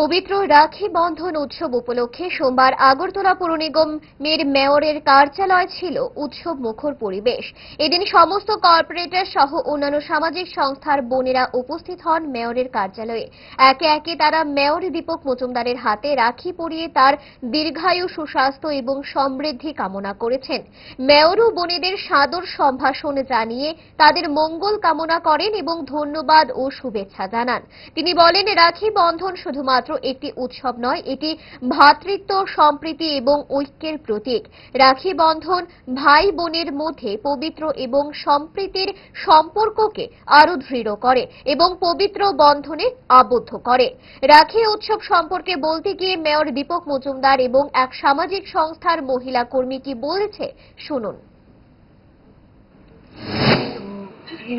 পবিত্র রাখি বন্ধন উৎসব উপলক্ষে সোমবার আগরতলা পৌর নিগমের মেয়রের কার্যালয় ছিল উৎসব মুখর পরিবেশ। এদিন সমস্ত কর্পোরেটর সহ অন্যান্য সামাজিক সংস্থার বোনেরা উপস্থিত হন মেয়রের কার্যালয়ে। একে একে তারা মেয়র দীপক মজুমদারের হাতে রাখি পরিয়ে তার দীর্ঘায়ু, সুস্বাস্থ্য এবং সমৃদ্ধি কামনা করেছেন। মেয়র ও বোনেদের সাদর সম্ভাষণ জানিয়ে তাদের মঙ্গল কামনা করেন এবং ধন্যবাদ ও শুভেচ্ছা জানান। তিনি বলেন, রাখি বন্ধন শুধুমাত্র একটি উৎসব নয়, এটি ভ্রাতৃত্ব, সম্প্রীতি এবং ঐক্যের প্রতীক। রাখি বন্ধন ভাই বোনের মধ্যে পবিত্র এবং সম্প্রীতির সম্পর্ককে আরও দৃঢ় করে এবং পবিত্র বন্ধনে আবদ্ধ করে। রাখি উৎসব সম্পর্কে বলতে গিয়ে মেয়র দীপক মজুমদার এবং এক সামাজিক সংস্থার মহিলা কর্মী কি বলেছে, শুনুন।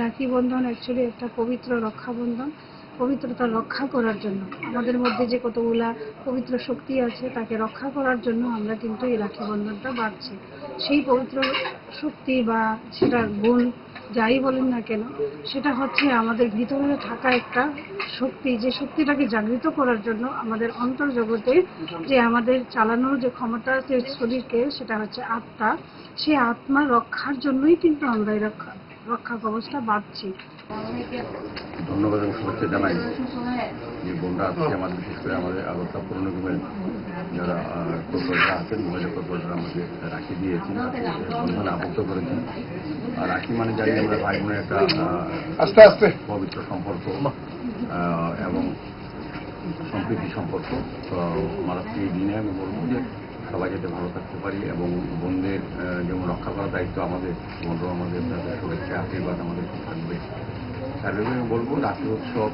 রাখি বন্ধন অ্যাকচুয়ালি একটা পবিত্র রক্ষাবন্ধন পবিত্রতা রক্ষা করার জন্য। আমাদের মধ্যে যে কতগুলা পবিত্র শক্তি আছে, তাকে রক্ষা করার জন্য আমরা কিন্তু এই রাখি বন্ধনটা বাড়ছি সেই পবিত্র শক্তি বা সেটার গুণ, যাই বলেন না কেন, সেটা হচ্ছে আমাদের ভিতরে থাকা একটা শক্তি। যে শক্তিটাকে জাগৃত করার জন্য আমাদের অন্তর্জগতে যে আমাদের চালানোর যে ক্ষমতা আছে শরীরকে, সেটা হচ্ছে আত্মা। সেই আত্মা রক্ষার জন্যই কিন্তু আমরা এই রক্ষা রক্ষা কবচটা বাঁধছি ধন্যবাদ এবং শুভেচ্ছা জানাই। যে বোনরা আজকে আমাদের বিশেষ করে আমাদের আগরতলা পৌর নিগমের যারা কর্পোরেটর আছেন মহিলা কর্পোরেটর আমাদের রাখি দিয়েছেন বন্ধনে আবদ্ধ করেছেন। আর রাখি মানে জানি আমরা ভাই বোনের একটা আহ, আস্তে আস্তে। পবিত্র সম্পর্ক আহ, এবং সম্প্রীতি সম্পর্ক। তো আমার আজকে এই দিনে আমি বলব যে সবাই যাতে ভালো থাকতে পারি এবং বোনদের যেমন রক্ষা করার দায়িত্ব আমাদের বোনরাও আমাদের তাদের শুভেচ্ছা আশীর্বাদ আমাদের থাকবে। আমি বলব রাখি উৎসব,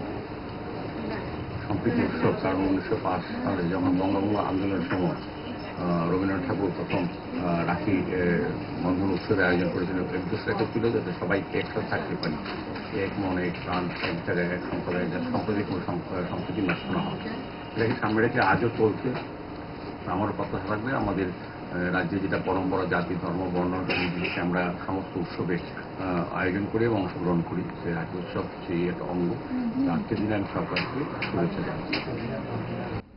সম্প্রীতি উৎসব, কারণ উনিশশো পাঁচ সালে যখন বঙ্গভঙ্গ আন্দোলনের সময় রবীন্দ্রনাথ ঠাকুর প্রথম রাখি বন্ধন উৎসবের আয়োজন করেছিলেন উদ্দেশ্য একটা ছিল যাতে সবাই একসাথে থাকতে পারি এক মনে, এক প্রাণ, এক জায়গায়, এক সম্প্রদায়, যাতে সাম্প্রদায়িক কোনো সম্প- সম্প্রীতি নষ্ট না হয়। এটাকে সামনে রেখে আজও চলছে? আমারও কথা থাকবে। আমাদের রাজ্যে যেটা পরম্পরা জাতি ধর্ম বর্ণ নির্বিশেষে আমরা সমস্ত উৎসবে আয়োজন করি এবং অংশগ্রহণ করি। সে রাজ্য উৎসব সেই একটা অঙ্গ। আজকের দিনে আমি সরকারকে শুভেচ্ছা জানাচ্ছি।